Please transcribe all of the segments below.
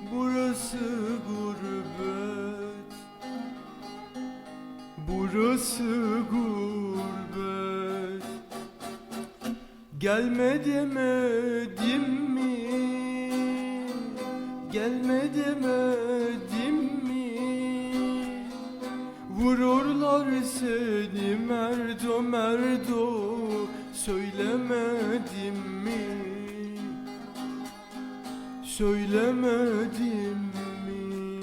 Burası gurbet. Burası gurbet. Gelme demedim mi? Gelme demedim mi? Vururlar seni merdo merdo. Söylemedim mi Söylemedim mi?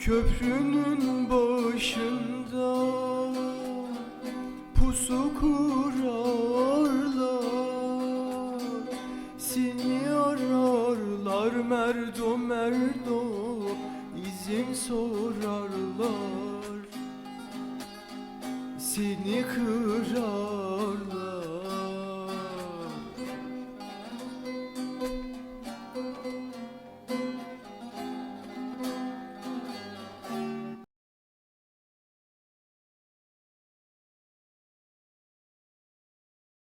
Köprünün başında Pusu kurarlar. Seni ararlar merdo merdo izin sorarlar. Seni kırarlar